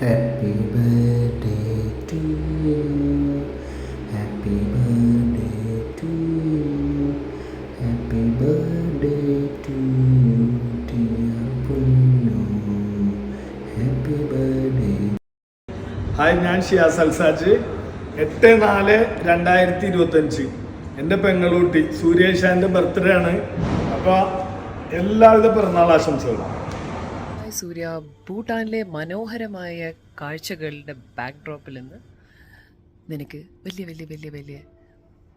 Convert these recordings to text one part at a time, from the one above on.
Happy birthday to you. Happy birthday to you. Happy birthday to you, dear Punnu. Happy birthday. Hi ഞാൻ ഷിയാസ് അൽസാജ് എട്ട് നാല് രണ്ടായിരത്തി ഇരുപത്തഞ്ച് എന്റെ പെങ്ങളൂട്ടി സൂര്യേഷാന്റെ ബർത്ത്ഡേ ആണ് അപ്പോൾ എല്ലാവിധ പിറന്നാൾ ആശംസകളും ഹായ് സൂര്യ. ഭൂട്ടാനിലെ മനോഹരമായ കാഴ്ചകളുടെ ബാക്ക്ഡ്രോപ്പിൽ നിന്ന് നിനക്ക് വലിയ വലിയ വലിയ വലിയ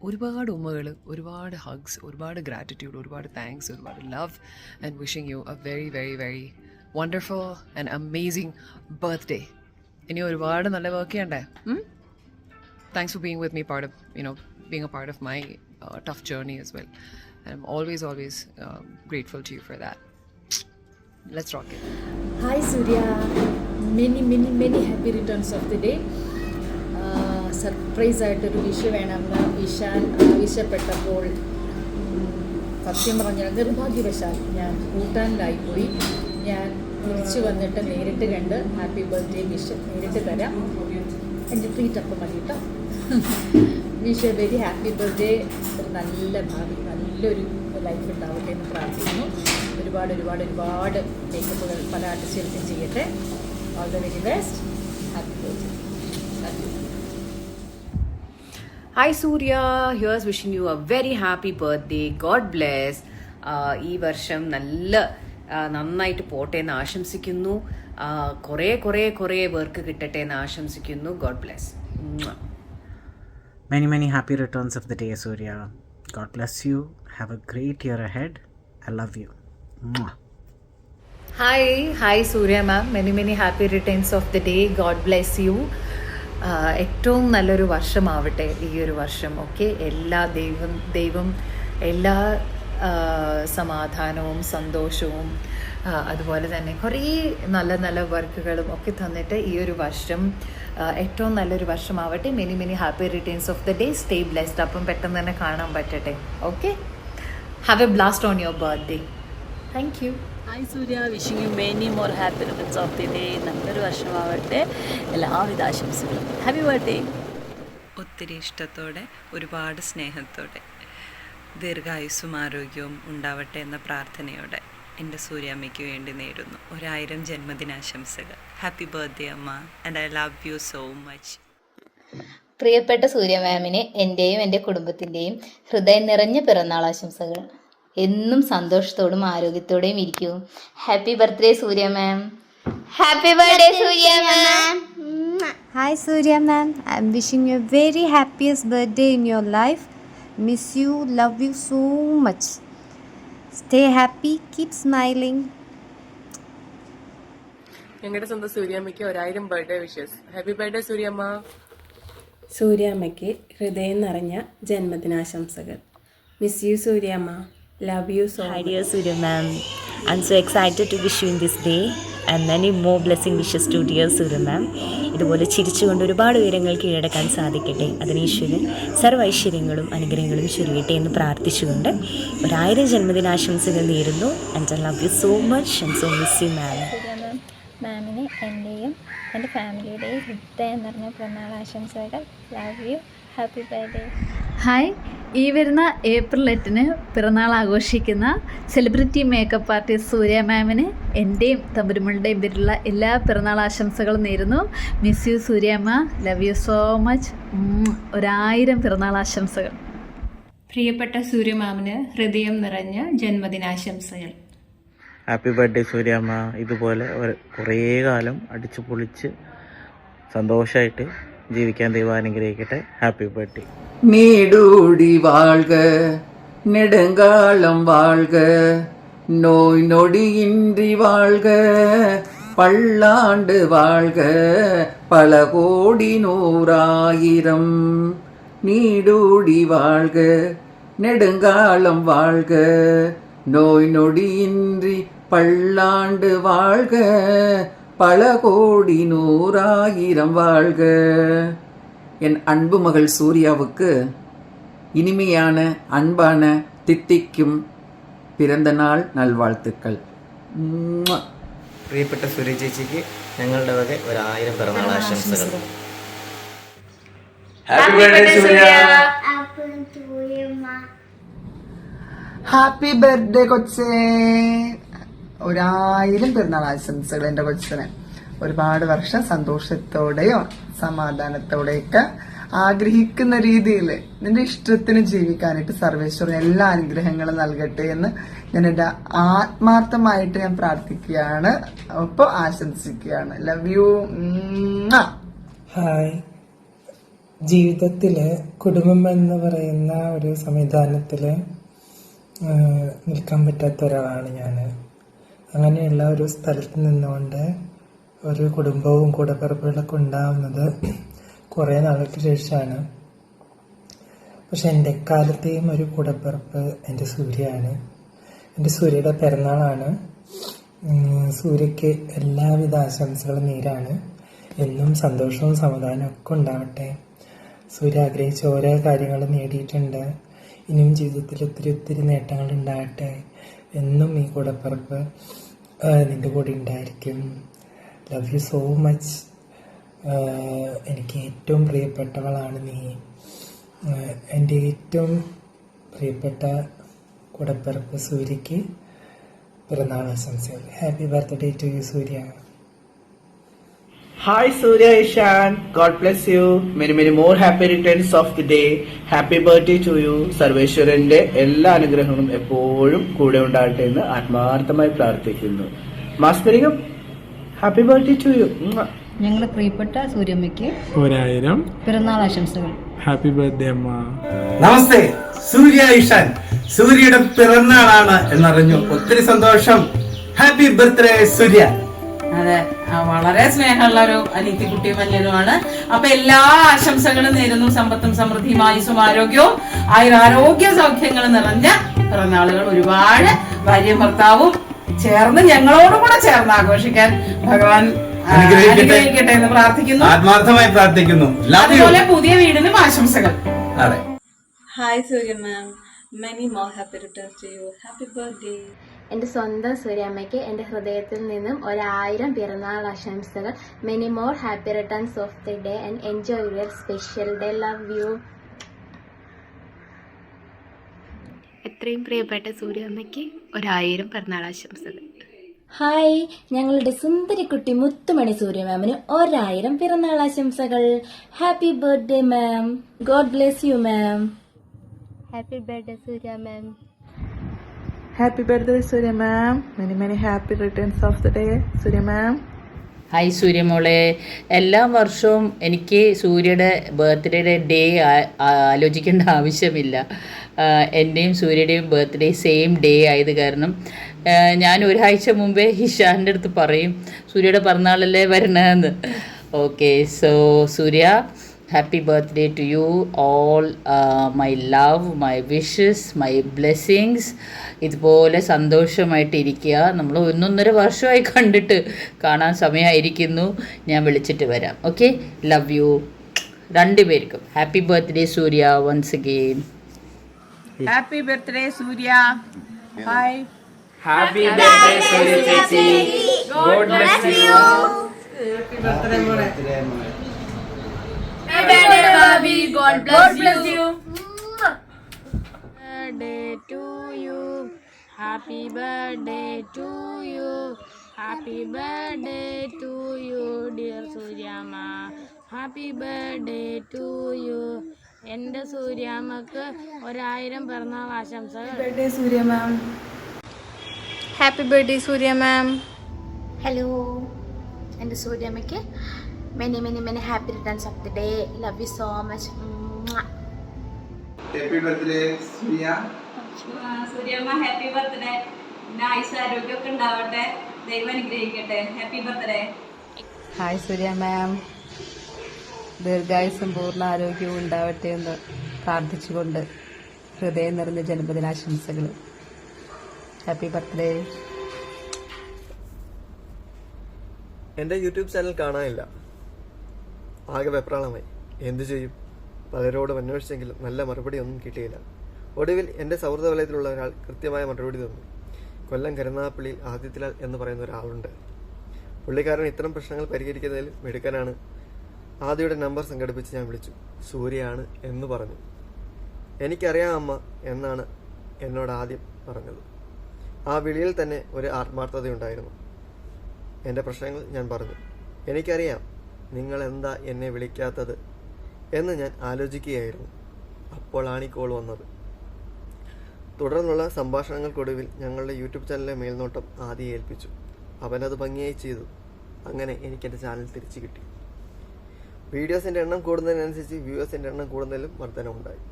ഒരുപാട് ഉമ്മകൾ ഒരുപാട് ഹഗ്സ് ഒരുപാട് ഗ്രാറ്റിറ്റ്യൂഡ് ഒരുപാട് താങ്ക്സ് ഒരുപാട് love and wishing you a very very very wonderful and amazing birthday ഇനി ഒരുപാട് നല്ല വർക്ക് ചെയ്യണ്ടേ? Thanks for being with me part of you know being a part of my tough journey as well I'm always always grateful to you for that let's rock hi Surya many many many happy returns of the day surprise ആയിട്ടൊരു വിഷു വേണമെന്ന് വിശാൻ ആവശ്യപ്പെട്ടപ്പോൾ സത്യം പറഞ്ഞാൽ നിർഭാഗ്യവശാൽ ഞാൻ ഭൂട്ടാനിലായിപ്പോയി ഞാൻ തിരിച്ചു വന്നിട്ട് നേരിട്ട് കണ്ട് ഹാപ്പി ബർത്ത്ഡേ വിഷ് നേരിട്ട് തരാം. എന്റെ ട്രീറ്റ് മതി കേട്ടോ വിഷ് വെരി ഹാപ്പി ബർത്ത്ഡേ. ഒരു നല്ല ഭാവി നല്ലൊരു ലൈഫ് ഉണ്ടാവട്ടെ എന്ന് പ്രാർത്ഥിക്കുന്നു. ഒരുപാട് ഒരുപാട് ഒരുപാട് മേക്കപ്പുകൾ പല ആർട്ടിസ്റ്റുകൾക്കും ചെയ്യട്ടെ. All the very best happy birthday hi Surya here's wishing you a very happy birthday God bless ഈ വർഷം നല്ല നന്നായിട്ട് പോട്ടെ എന്ന് ആശംസിക്കുന്നു. കുറേ കുറേ കുറേ വർക്ക് കിട്ടട്ടെ എന്ന് ആശംസിക്കുന്നു. God bless many many happy returns of the day Surya God bless you have a great your head I love you. Hi hi Surya ma'am many many happy returns of the day God bless you ഏറ്റവും നല്ലൊരു വർഷമാവട്ടെ ഈ ഒരു വർഷം okay എല്ലാ ദൈവം ദൈവം എല്ലാ സമാധാനവും സന്തോഷവും അതുപോലെ തന്നെ കുറേ നല്ല നല്ല വർക്കുകളും ഒക്കെ തന്നിട്ട് ഈ ഒരു വർഷം ഏറ്റവും നല്ലൊരു വർഷമാവട്ടെ. Many many happy returns of the day stay blessed അപ്പം പെട്ടെന്ന് തന്നെ കാണാൻ പറ്റട്ടെ okay have a blast on your birthday thank you hi Surya wishing you many more happy returns of the day നല്ലൊരു വർഷമാവട്ടെ. എല്ലാവിധ ആശംസകളും. ഹാപ്പി ബർത്ത്ഡേ ഒത്തിരി ഇഷ്ടത്തോടെ ഒരുപാട് സ്നേഹത്തോടെ ദീർഘായുസ്സും ആരോഗ്യവും ഉണ്ടാവട്ടെ എന്ന പ്രാർത്ഥനയോടെ എന്റെ സൂര്യാമ്മയ്ക്ക് വേണ്ടി നേരുന്നു. ഒരായിരം ജന്മദിനാശംസകൾ. ഹാപ്പി ബർത്ത്ഡേ അമ്മ. And I love you so much പ്രിയപ്പെട്ട സൂര്യ മാമിന് എന്റെയും എന്റെ കുടുംബത്തിന്റെയും ഹൃദയം നിറഞ്ഞ പിറന്നാൾ ആശംസകൾ. എന്നും സന്തോഷത്തോടും ആരോഗ്യത്തോടെയും ഇരിക്കൂ. Happy birthday Surya ma'am happy birthday Surya ma'am hi Surya ma'am I'm wishing you very happiest birthday in your life miss you love you so much stay happy keep smiling ഞങ്ങളുടെ സ്വന്തം സൂര്യാമ്മയ്ക്ക് ഒരായിരം birthday wishes happy birthday Suryamma സൂര്യാമ്മയ്ക്ക് ഹൃദയം നിറഞ്ഞ ജന്മദിനാശംസകൾ. Miss you Suryamma love you so hi dear Surya ma'am I'm so excited to wish you in this day and many more blessing wishes to dear Surya ma'am ഇതുപോലെ ചിരിച്ചുകൊണ്ട് ഒരുപാട് ഉയരങ്ങൾ കീഴടക്കാൻ സാധിക്കട്ടെ. അതിന് ഈശ്വരൻ സർവ ഐശ്വര്യങ്ങളും അനുഗ്രഹങ്ങളും ചുരുകട്ടെ എന്ന് പ്രാർത്ഥിച്ചുകൊണ്ട് ഒരായിരം ജന്മദിനാശംസകൾ നേരുന്നു. And I love you so much and so miss you ma'am മാമിന് എന്റെയും എന്റെ ഫാമിലിയുടെയും ഹൃദയം നിറഞ്ഞ പിറന്നാൾ ആശംസകൾ love you happy birthday hi ഈ വരുന്ന ഏപ്രിൽ എട്ടിന് പിറന്നാൾ ആഘോഷിക്കുന്ന സെലിബ്രിറ്റി മേക്കപ്പ് ആർട്ടിസ്റ്റ് സൂര്യ മാമിന് എന്റെയും തമ്പുരുമളുടെയും പേരിലുള്ള എല്ലാ പിറന്നാൾ ആശംസകളും നേരുന്നു. Miss you Suryamma love you so much ഒരായിരം പിറന്നാൾ ആശംസകൾ. പ്രിയപ്പെട്ട സൂര്യ സൂര്യമാമിന് ഹൃദയം നിറഞ്ഞ ജന്മദിനാശംസകൾ. ഹാപ്പി ബർത്ത്ഡേ സൂര്യമ്മ ഇതുപോലെ ഒരു- കുറേ കാലം അടിച്ചു പൊളിച്ച് സന്തോഷമായിട്ട് ജീവിക്കാൻ ദൈവം അനുഗ്രഹിക്കട്ടെ. ഹാപ്പി ബർത്ത്ഡേ நீடூடி வாழ்க நெடுங்காலம் வாழ்க நோய் நொடியின்றி வாழ்க பல்லாண்டு வாழ்க பல கோடி நூறாயிரம். நீடூடி வாழ்க நெடுங்காலம் வாழ்க நோய் நொடியின்றி பல்லாண்டு வாழ்க பல கோடி நூறாயிரம் வாழ்க. என் அன்பு மகள் சூர்யாவுக்கு இனிமையான அன்பான தித்திக்கும் பிறந்த நாள் நல்வாழ்த்துக்கள் പ്രിയപ്പെട്ട സൂര്യ ചേച്ചിക്ക് ഞങ്ങളുടെ വക ഒരായിരം പിറന്നാൾ ആശംസകൾ happy birthday Surya happy birthday കൊച്ചേ ഒരായിരം പെരുന്നാൾ ആശംസകൾ എൻ്റെ കൊച്ചിന് ഒരുപാട് വർഷം സന്തോഷത്തോടെയോ സമാധാനത്തോടെയൊക്കെ ആഗ്രഹിക്കുന്ന രീതിയിൽ നിന്റെ ഇഷ്ടത്തിന് ജീവിക്കാനായിട്ട് സർവേശ്വരൻ എല്ലാ അനുഗ്രഹങ്ങളും നൽകട്ടെ എന്ന് ഞാൻ എന്റെ ആത്മാർത്ഥമായിട്ട് ഞാൻ പ്രാർത്ഥിക്കുകയാണ്. ഒപ്പം ആശംസിക്കുകയാണ്. ലവ് യു ഹായ് ജീവിതത്തിൽ കുടുംബം എന്ന് പറയുന്ന ഒരു സംവിധാനത്തിൽ നിൽക്കാൻ പറ്റാത്ത ഒരാളാണ് ഞാൻ അങ്ങനെയുള്ള ഒരു സ്ഥലത്ത് നിന്നുകൊണ്ട് ഒരു കുടുംബവും കൂടപ്പിറപ്പുകളൊക്കെ ഉണ്ടാവുന്നത് കുറേ നാൾക്ക് ശേഷമാണ്. പക്ഷെ എന്റെ എക്കാലത്തെയും ഒരു കൂടപ്പിറപ്പ് എന്റെ സൂര്യയാണ്. എന്റെ സൂര്യയുടെ പിറന്നാളാണ്. സൂര്യക്ക് എല്ലാവിധ ആശംസകളും നേരാണ്. എന്നും സന്തോഷവും സമാധാനവും ഒക്കെ ഉണ്ടാവട്ടെ. സൂര്യ ആഗ്രഹിച്ച ഓരോ കാര്യങ്ങളും നേടിയിട്ടുണ്ട്. ഇനിയും ജീവിതത്തിൽ ഒത്തിരി ഒത്തിരി നേട്ടങ്ങൾ ഉണ്ടാകട്ടെ. എന്നും ഈ കൂടപ്പിറപ്പ് നിന്റെ കൂടെ ഉണ്ടായിരിക്കും. ലവ് യു സോ മച്ച് എനിക്ക് ഏറ്റവും പ്രിയപ്പെട്ടവളാണ് നീ. ആ, എന്റെ ഏറ്റവും പ്രിയപ്പെട്ട കൂടപ്പിറപ്പ് സൂര്യയ്ക്ക് പിറന്നാൾ ആശംസകൾ. Happy birthday to you Surya. Hi Surya Ishan God bless you many many more happy returns of the day happy birthday to you സർവേശ്വരന്റെ എല്ലാ അനുഗ്രഹങ്ങളും എപ്പോഴും കൂടെ ഉണ്ടാകട്ടെ എന്ന് ആത്മാർത്ഥമായി പ്രാർത്ഥിക്കുന്നു. മാസ്മരികം ഹാപ്പി ബർത്ത്ഡേ ടു യു ഞങ്ങളുടെ പ്രിയപ്പെട്ട സൂര്യമ്മയ്ക്ക് ഒരായിരം. പിറന്നാൾ ആശംസകൾ. ഹാപ്പി ബർത്ത്ഡേ അമ്മ. നമസ്തേ സൂര്യ ഇഷാൻ സൂര്യയുടെ പിറന്നാളാണ് എന്നറിഞ്ഞു. ഒത്തിരി സന്തോഷം. Happy birthday Surya. അതെ വളരെ സ്നേഹമുള്ള ഒരു അനീതി കുട്ടിയും വല്യനുമാണ് അപ്പൊ എല്ലാ ആശംസകളും നേരുന്നു. സമ്പത്തും സമൃദ്ധിയും ആയുസും ആരോഗ്യവും ആയുരാരോഗ്യ സൗഖ്യങ്ങളും നിറഞ്ഞ പിറന്നാളുകൾ ഒരുപാട് ഭാര്യയും ഭർത്താവും ചേർന്ന് ഞങ്ങളോടും കൂടെ ചേർന്ന് ആഘോഷിക്കാൻ ഭഗവാൻ അനുഗ്രഹിക്കട്ടെ. അനുഗ്രഹിക്കട്ടെ എന്ന് പ്രാർത്ഥിക്കുന്നു. ആത്മാർത്ഥമായി പ്രാർത്ഥിക്കുന്നു. അതുപോലെ പുതിയ വീടിനും ആശംസകൾ. അതെ. Hi Surya ma'am many more happy returns to you happy birthday എന്റെ സ്വന്തം സൂര്യാമ്മയ്ക്ക് എന്റെ ഹൃദയത്തിൽ നിന്നും ഒരായിരം പിറന്നാൾ ആശംസകൾ. Many more happy returns of the day and enjoy your special day love you എത്രയും പ്രിയപ്പെട്ട സൂര്യാമ്മയ്ക്ക് ഒരായിരം പിറന്നാൾ ആശംസകൾ. ഹായ് ഞങ്ങളുടെ സുന്ദരിക്കുട്ടി മുത്തുമണി സൂര്യ മാമിന് ഒരായിരം പിറന്നാൾ ആശംസകൾ. Happy birthday ma'am God bless you ma'am happy birthday Surya ma'am happy birthday Surya ma'am many many happy returns of the day Surya ma'am hi സൂര്യമോളെ എല്ലാ വർഷവും എനിക്ക് സൂര്യയുടെ ബർത്ത്ഡേയുടെ ഡേ ആലോചിക്കേണ്ട ആവശ്യമില്ല. എന്റെയും സൂര്യയുടെയും ബർത്ത്ഡേ സെയിം ഡേ ആയത് കാരണം ഞാൻ ഒരാഴ്ച മുമ്പേ ഹിഷാന്റെ അടുത്ത് പറയും സൂര്യയുടെ പിറന്നാളല്ലേ വരണമെന്ന് okay so Surya happy birthday to you all my love my wishes my blessings ഇതുപോലെ സന്തോഷമായിട്ടിരിക്കുക നമ്മൾ ഒന്നൊന്നര വർഷമായി കണ്ടിട്ട് കാണാൻ സമയമായിരിക്കുന്നു. ഞാൻ വിളിച്ചിട്ട് വരാം. ഓക്കെ ലവ് യു രണ്ടുപേർക്കും happy birthday Surya once again happy birthday Surya. Hi happy birthday Surya ചേച്ചി. God bless you God bless you. Birthday to you. Happy birthday to you. Happy birthday to you, dear Suryama. Happy birthday to you. എന്റെ സൂര്യാമ്മക്ക് ഒരായിരം പിറന്നാൾ ആശംസകൾ birthday Surya ma'am happy birthday Surya ma'am hello എന്റെ സൂര്യമ്മയ്ക്ക് many many many happy returns of the day love you so much happy birthday Surya Suryamma happy birthday ആയുസ് ആരോഗ്യമൊക്കെ ഉണ്ടാവട്ടെ. ദൈവം അനുഗ്രഹിക്കട്ടെ. Happy birthday hi Surya ma'am ദീർഘായുസും പൂർണ ആരോഗ്യവും ഉണ്ടാവട്ടെ എന്ന് പ്രാർത്ഥിച്ചുകൊണ്ട് ഹൃദയം നിറഞ്ഞ ജന്മദിനാശംസകൾ ഹാപ്പി ബർത്ത്ഡേ എന്റെ യൂട്യൂബ് ചാനൽ കാണാനില്ല. ആകെ വെപ്രാളമായി. എന്തു ചെയ്യും? പലരോടും അന്വേഷിച്ചെങ്കിലും നല്ല മറുപടി ഒന്നും കിട്ടിയില്ല. ഒടുവിൽ എന്റെ സൗഹൃദ വലയത്തിലുള്ള ഒരാൾ കൃത്യമായ മറുപടി തന്നു. കൊല്ലം കരുനാഗപ്പള്ളിയിൽ ആദിത്യലാൽ എന്ന് പറയുന്ന ഒരാളുണ്ട്. പുള്ളിക്കാരൻ ഇത്തരം പ്രശ്നങ്ങൾ പരിഹരിക്കുന്നതിൽ മിടുക്കനാണ്. ആദ്യയുടെ നമ്പർ സംഘടിപ്പിച്ച് ഞാൻ വിളിച്ചു. സൂര്യയാണ് എന്ന് പറഞ്ഞു. എനിക്കറിയാം അമ്മ എന്നാണ് എന്നോട് ആദ്യം പറഞ്ഞത്. ആ വിളിയിൽ തന്നെ ഒരു ആത്മാർത്ഥതയുണ്ടായിരുന്നു. എന്റെ പ്രശ്നങ്ങൾ ഞാൻ പറഞ്ഞു. എനിക്കറിയാം. നിങ്ങൾ എന്താ എന്നെ വിളിക്കാത്തത് എന്ന് ഞാൻ ആലോചിക്കുകയായിരുന്നു. അപ്പോഴാണ് ഈ കോൾ വന്നത്. തുടർന്നുള്ള സംഭാഷണങ്ങൾക്കൊടുവിൽ ഞങ്ങളുടെ യൂട്യൂബ് ചാനലിലെ മേൽനോട്ടം ആദ്യം ഏൽപ്പിച്ചു. അവനത് ഭംഗിയായി ചെയ്തു. അങ്ങനെ എനിക്ക് എന്റെ ചാനൽ തിരിച്ചു കിട്ടി. വീഡിയോസിന്റെ എണ്ണം കൂടുന്നതിനനുസരിച്ച് വ്യൂവേഴ്സിന്റെ എണ്ണം കൂടുന്നതിലും വർധനമുണ്ടായി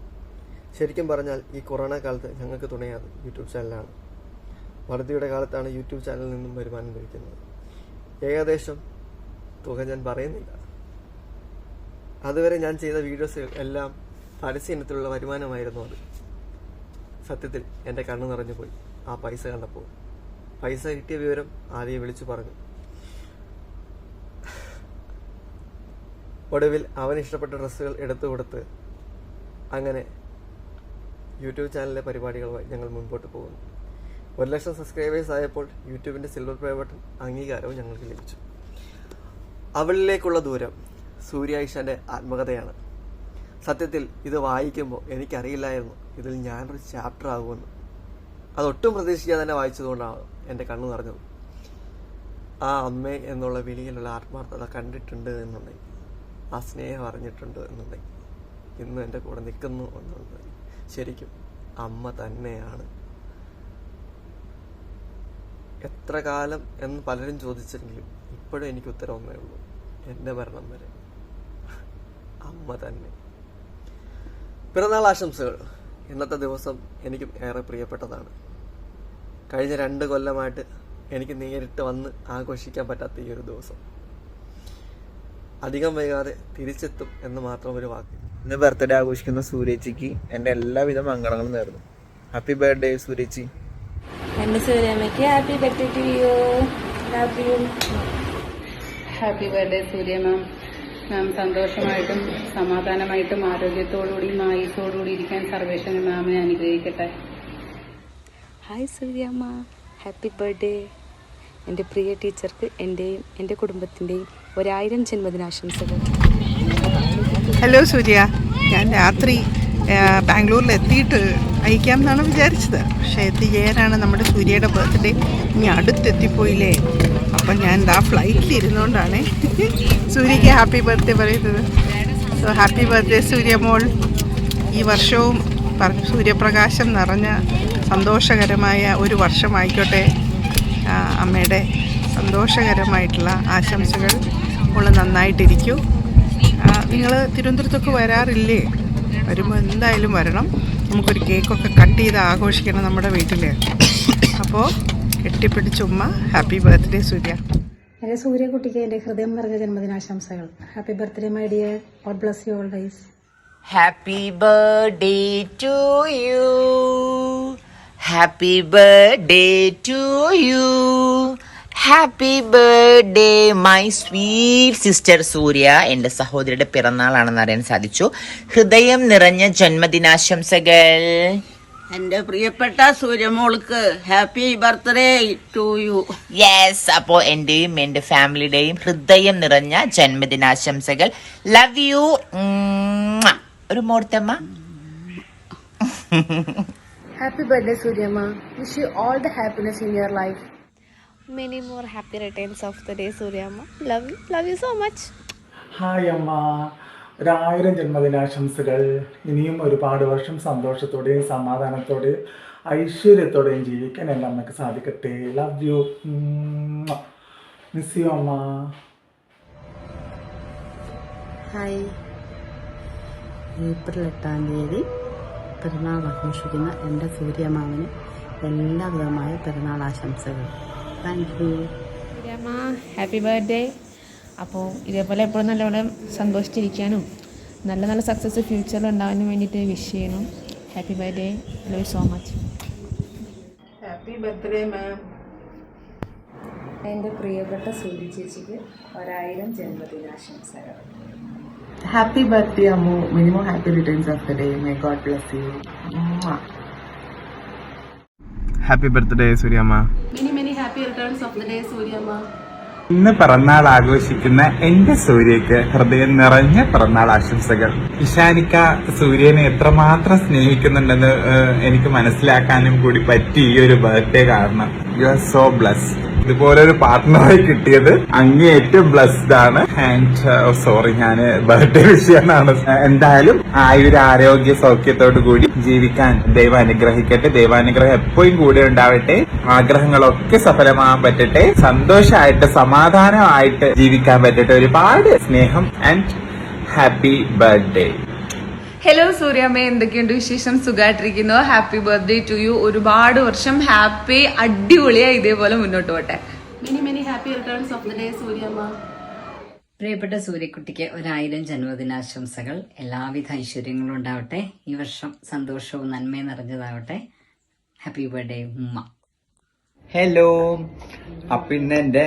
ശരിക്കും പറഞ്ഞാൽ ഈ കൊറോണ കാലത്ത് ഞങ്ങൾക്ക് തുണയാത് യൂട്യൂബ് ചാനലാണ്. വറുതിയുടെ കാലത്താണ് യൂട്യൂബ് ചാനലിൽ നിന്നും വരുമാനം ലഭിക്കുന്നത്. ഏകദേശം തുക ഞാൻ പറയുന്നില്ല. അതുവരെ ഞാൻ ചെയ്ത വീഡിയോസ് എല്ലാം പരസ്യ ഇനത്തിലുള്ള വരുമാനമായിരുന്നു അത്. സത്യത്തിൽ എന്റെ കണ്ണു നിറഞ്ഞു പോയി. ആ പൈസ കണ്ടപ്പോൾ. പൈസ കിട്ടിയ വിവരം ആദ്യം വിളിച്ചു പറഞ്ഞു. ഒടുവിൽ അവൻ ഇഷ്ടപ്പെട്ട ഡ്രസ്സുകൾ എടുത്തു കൊടുത്ത് അങ്ങനെ യൂട്യൂബ് ചാനലിലെ പരിപാടികളുമായി ഞങ്ങൾ മുൻപോട്ട് പോകുന്നു. ഒരു ലക്ഷം സബ്സ്ക്രൈബേഴ്സ് ആയപ്പോൾ യൂട്യൂബിന്റെ സിൽവർ പ്ലേ ബട്ടൺ അംഗീകാരവും ഞങ്ങൾക്ക് ലഭിച്ചു. അവളിലേക്കുള്ള ദൂരം സൂര്യ ഇഷാന്റെ ആത്മകഥയാണ്. സത്യത്തിൽ ഇത് വായിക്കുമ്പോൾ എനിക്കറിയില്ലായിരുന്നു ഇതിൽ ഞാനൊരു ചാപ്റ്റർ ആകുമെന്ന്. അതൊട്ടും പ്രതീക്ഷിക്കാതെ തന്നെ വായിച്ചതുകൊണ്ടാണ് എന്റെ കണ്ണു നിറഞ്ഞത്. ആ അമ്മ എന്നുള്ള വിളിയിലുള്ള ആത്മാർത്ഥത കണ്ടിട്ടുണ്ട് എന്നുണ്ടെങ്കിൽ ആ സ്നേഹം അറിഞ്ഞിട്ടുണ്ട് എന്നുണ്ടെങ്കിൽ ഇന്ന് എന്റെ കൂടെ നിൽക്കുന്നു എന്നുണ്ടെങ്കിൽ ശരിക്കും അമ്മ തന്നെയാണ്. എത്ര കാലം എന്ന് പലരും ചോദിച്ചെങ്കിലും ഇപ്പോഴും എനിക്ക് ഉത്തരം ഒന്നേ ഉള്ളൂ. എന്റെ മരണം വരെ. അമ്മ തന്നെ. പിറന്നാൾ ആശംസകൾ. ഇന്നത്തെ ദിവസം എനിക്കും ഏറെ പ്രിയപ്പെട്ടതാണ്. കഴിഞ്ഞ രണ്ട് കൊല്ലമായിട്ട് എനിക്ക് നേരിട്ട് വന്ന് ആഘോഷിക്കാൻ പറ്റാത്ത ഈ ഒരു ദിവസം. അധികം വൈകാതെ തിരിച്ചെത്തും എന്ന് മാത്രം ഒരു വാക്ക്. ഇന്ന് ബർത്ത്ഡേ ആഘോഷിക്കുന്ന സൂര്യച്ചിക്ക് എന്റെ എല്ലാവിധ മംഗളങ്ങളും നേർന്നു. ഹാപ്പി ബർത്ത്ഡേ സൂര്യച്ചി എന്റെ സൂര്യമ്മയ്ക്ക് happy birthday to you love you happy birthday Surya ma'am. Ma'am സന്തോഷമായിട്ടും സമാധാനമായിട്ടും ആരോഗ്യത്തോടുകൂടിയും ആയുസോടുകൂടി ഇരിക്കാൻ സർവേശ്വരൻ മാമിനെ അനുഗ്രഹിക്കട്ടെ. ഹായ് സൂര്യമ്മ ഹാപ്പി ബർത്ത്ഡേ എന്റെ പ്രിയ ടീച്ചർക്ക് എന്റെയും എന്റെ കുടുംബത്തിന്റെയും ഒരായിരം ജന്മദിനാശംസകൾ. ഹലോ സൂര്യ. ഞാൻ രാത്രി ബാംഗ്ലൂരിൽ എത്തിയിട്ട് അയക്കാം എന്നാണ് വിചാരിച്ചത്. പക്ഷേ എത്തിച്ചേരാണ് നമ്മുടെ സൂര്യയുടെ ബർത്ത്ഡേ ഇനി അടുത്തെത്തിപ്പോയില്ലേ? അപ്പം ഞാൻ എന്താ ഫ്ലൈറ്റിൽ ഇരുന്നുകൊണ്ടാണ് സൂര്യക്ക് ഹാപ്പി ബർത്ത്ഡേ പറയുന്നത്. സോ ഹാപ്പി ബർത്ത്ഡേ സൂര്യമോൾ ഈ വർഷവും പറഞ്ഞു സൂര്യപ്രകാശം നിറഞ്ഞ സന്തോഷകരമായ ഒരു വർഷമായിക്കോട്ടെ. ആ, അമ്മയുടെ സന്തോഷകരമായിട്ടുള്ള ആശംസകൾ ഉള്ള നന്നായിട്ടിരിക്കൂ. നിങ്ങൾ തിരുവനന്തപുരത്തൊക്കെ വരാറില്ലേ? വരുമ്പോൾ എന്തായാലും വരണം. നമുക്കൊരു കേക്കൊക്കെ കട്ട് ചെയ്ത് ആഘോഷിക്കണം നമ്മുടെ വീട്ടിൽ അപ്പോൾ കെട്ടിപ്പിടിച്ചുമ്മ ഹാപ്പി ബർത്ത്ഡേ സൂര്യ. എന്റെ സൂര്യകുട്ടിക്ക് എന്റെ ഹൃദയം നിറഞ്ഞ ജന്മദിനാശംസകൾ. Happy birthday my dear God bless you always happy birthday to you happy birthday to you happy birthday my sweet sister Surya. എന്റെ സഹോദരിയുടെ പിറന്നാളാണെന്ന് അറിയാൻ സാധിച്ചു. ഹൃദയം നിറഞ്ഞ ജന്മദിനാശംസകൾ. എന്റെ പ്രിയപ്പെട്ട സൂര്യമോൾക്ക് happy birthday to you. Yes അപ്പോ എന്റെയും എന്റെ ഫാമിലിയുടെയും ഹൃദയം നിറഞ്ഞ ജന്മദിനാശംസകൾ. ലവ് യു ഒരു മോർത്തമ്മ happy birthday Suryamma wish you all the happiness in your life many more happy returns of the day Suryamma love you love you so much hi അമ്മ. ഒരായിരം ജന്മദിനാശംസകൾ. ഇനിയും ഒരുപാട് വർഷം സന്തോഷത്തോടെയും സമാധാനത്തോടെയും ഐശ്വര്യത്തോടെയും ജീവിക്കാൻ എന്റെ അമ്മയ്ക്ക് സാധിക്കട്ടെ. ലവ് യു മിസ് യു അമ്മ. ഹായ് ഏപ്രിൽ എട്ടാം തീയതി പിറന്നാൾ ആഘോഷിക്കുന്ന എന്റെ സൂര്യമാവിന് എല്ലാവിധമായ പിറന്നാൾ ആശംസകൾ. Thank you Suryamma happy birthday അപ്പോൾ ഇതേപോലെ എപ്പോഴും നല്ലപോലെ സന്തോഷിച്ചിരിക്കാനും നല്ല നല്ല സക്സസ് ഫ്യൂച്ചറിൽ ഉണ്ടാവാനും വേണ്ടിയിട്ട് വിഷ് ചെയ്യണം happy birthday love so much happy birthday ma'am എന്റെ പ്രിയപ്പെട്ട സൂര്യ ചേച്ചിക്ക് ഒരായിരം ജന്മദിനാശംസകൾ. Happy birthday Ammu. Minimum happy returns of the day my God bless you happy birthday Suryamma many many happy returns of the day Suryama. ഇന്ന് പിറന്നാൾ ആഘോഷിക്കുന്ന എന്റെ സൂര്യക്ക് ഹൃദയം നിറഞ്ഞ പിറന്നാൾ ആശംസകൾ. ഇഷാനിക്ക സൂര്യനെ എത്രമാത്രം സ്നേഹിക്കുന്നുണ്ടെന്ന് എനിക്ക് മനസ്സിലാക്കാനും കൂടി പറ്റി ഈ ഒരു ബർത്ത്ഡേ കാരണം. യു ആർ സോ ബ്ലസ്ഡ് ഇതുപോലെ ഒരു പാർട്ട്ണറായി കിട്ടിയത്. അങ്ങേയറ്റം ബ്ലസ്ഡ് ആണ്. ആൻഡ് സോറി ഞാൻ ബർത്ത്ഡേ വിഷയമാണ് എന്തായാലും ആയുര ആരോഗ്യ സൗഖ്യത്തോടു കൂടി ജീവിക്കാൻ ദൈവം അനുഗ്രഹിക്കട്ടെ. ദൈവാനുഗ്രഹം എപ്പോഴും കൂടെ ഉണ്ടാവട്ടെ. ആഗ്രഹങ്ങളൊക്കെ സഫലമാകാൻ പറ്റട്ടെ. സന്തോഷമായിട്ട് സമാധാനമായിട്ട് ജീവിക്കാൻ പറ്റട്ടെ. ഒരുപാട് സ്നേഹം and happy birthday hello Suryamma. എന്തൊക്കെയുണ്ട് വിശേഷം? സുഖമായിട്ടിരിക്കുന്നു ഹാപ്പി ബർത്ത്ഡേ ടു യു ഒരുപാട് വർഷം ഹാപ്പി അടിപൊളിയായി ഇതേപോലെ മുന്നോട്ട് പോട്ടെ. Many many happy returns of the day Suryamma. പ്രിയപ്പെട്ട സൂര്യക്കുട്ടിക്ക് ഒരായിരം ജന്മദിനാശംസകൾ. എല്ലാവിധ ഐശ്വര്യങ്ങളും ഉണ്ടാവട്ടെ. ഈ വർഷം സന്തോഷവും നന്മയും നിറഞ്ഞതാവട്ടെ. ഹാപ്പി ബർത്ത്ഡേ ഉമ്മ. ഹലോ അപ്പൊ ഇന്ന് എന്റെ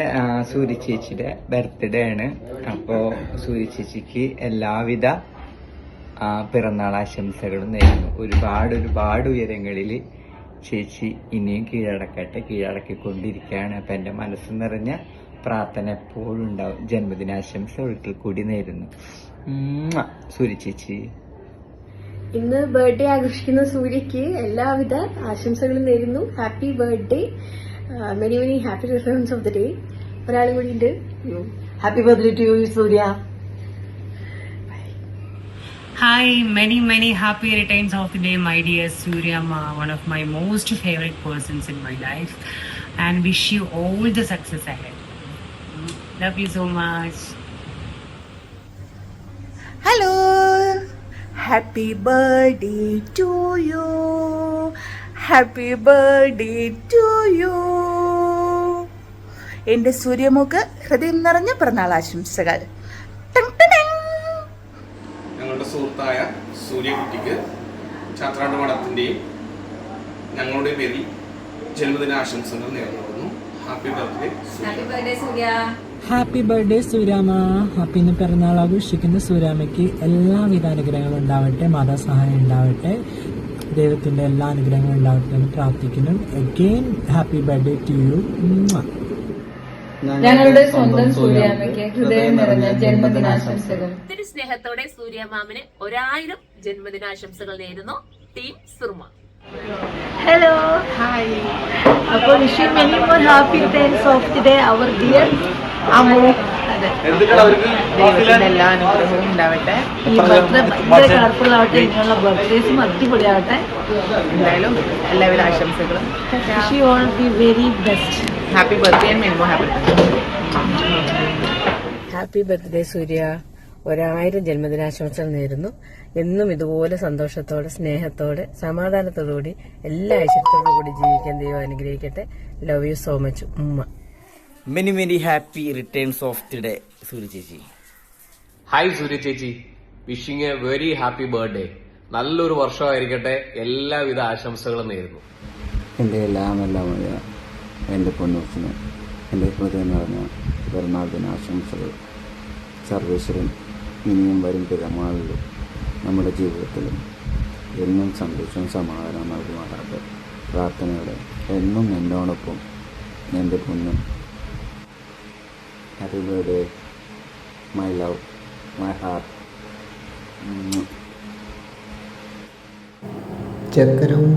സൂര്യ ചേച്ചിയുടെ ബർത്ത്ഡേ ആണ്. അപ്പോ സൂര്യ ചേച്ചിക്ക് എല്ലാവിധ ആ, പിറന്നാൾ ആശംസകളും നേരുന്നു. ഒരുപാട് ഒരുപാട് ഉയരങ്ങളിൽ ചേച്ചി ഇനിയും കീഴടക്കട്ടെ കീഴടക്കിക്കൊണ്ടിരിക്കുകയാണ്. അപ്പം എന്റെ മനസ്സ് നിറഞ്ഞ പ്രാർത്ഥന എപ്പോഴും ഉണ്ടാവും. ജന്മദിനാശംസ ഒരിക്കൽ കൂടി നേരുന്നു. സൂര്യ ചേച്ചി. ഇന്ന് ബർത്ത്ഡേ ആഘോഷിക്കുന്ന സൂര്യക്ക് എല്ലാവിധ ആശംസകളും നേരുന്നു. Happy birthday many many happy returns of the day ഒരാളും കൂടി ഉണ്ട്. Happy birthday to you Surya. Many, many happy returns of the day, my dear Suryama, one of my most favorite persons in my life, and wish you all the success ahead. Love you so much. Hello happy birthday to you happy birthday to you എന്റെ സൂര്യമോക്ക് ഹൃദയം നിറഞ്ഞ പിറന്നാൾ ആശംസകൾ tongue. ഞങ്ങളുടെ സുഹൃത്തായ സൂര്യകുട്ടിക്ക് ചാത്രാണ്ട് മഠത്തിന്റെയും ഞങ്ങളുടെ പേരിൽ ജന്മദിനാശംസകൾ നേർന്നു happy birthday happy birthday Surya happy birthday Suryama happy ഇന്ന് പിറന്നാൾ ആഘോഷിക്കുന്ന സൂര്യാമയ്ക്ക് എല്ലാവിധ അനുഗ്രഹങ്ങളും ഉണ്ടാവട്ടെ മതസഹായം ഉണ്ടാവട്ടെ ദൈവത്തിന്റെ എല്ലാ അനുഗ്രഹങ്ങളും ഉണ്ടാവട്ടെ എന്ന് പ്രാർത്ഥിക്കുന്നു. Again happy birthday to you ഞങ്ങളുടെ സ്വന്തം സൂര്യാമ്മയ്ക്ക് ഹൃദയം നിറഞ്ഞ ജന്മദിനാശംസകൾ. ഒത്തിരി സ്നേഹത്തോടെ സൂര്യമാമിന് ഒരായിരം ജന്മദിനാശംസകൾ നേരുന്നു ടീം സുർമ. ഹലോ ഹായ് അപ്പോൾ wish you many more happy returns of the day our dear Ammu. ദൈവത്തിന്റെ എല്ലാ അനുഗ്രഹവും ഉണ്ടാവട്ടെ. ഈ ബർത്ത്ഡേ ഭയങ്കര കളർഫുൾ ആവട്ടെ ഇങ്ങനെയുള്ള ബർത്ത്ഡേസും അടിപൊളിയാവട്ടെ. എന്തായാലും എല്ലാവിധ ആശംസകളും. Wish you all be very best happy birthday മെൻമോ happy birthday happy birthday Surya. ഒരായിരം ജന്മദിനാശംസകൾ നേരുന്നു. എന്നും ഇതുപോലെ സന്തോഷത്തോടെ സ്നേഹത്തോടെ സമാധാനത്തോടുകൂടി എല്ലാ ഐശ്വര്യത്തോടും കൂടി ജീവിക്കാൻ ദൈവം അനുഗ്രഹിക്കട്ടെ. ലവ് യു സോ മച്ച് ഉമ്മ. Many many happy returns of the day Surya ചേച്ചി. ഹായ് സൂര്യ ചേച്ചി. Wishing a very happy birthday നല്ലൊരു വർഷമായിരിക്കട്ടെ. എല്ലാവിധ ആശംസകളും നേരുന്നു. എന്റെ എല്ലാം എല്ലാമായ എന്റെ പൊന്നൂസിന് എന്റെ ഹൃദയം നിറഞ്ഞ പിറന്നാൾ ദിനാശംസകൾ സർവേശ്വരൻ ഇനിയും വരും പിറന്നാളിലും നമ്മുടെ ജീവിതത്തിലും എന്നും സന്തോഷവും സമാധാനവും നൽകുമാറാകട്ടെ പ്രാർത്ഥനയോടെ എന്നും എന്നോടൊപ്പം എന്റെ പൊന്നും happy my love my heart ചക്കരവും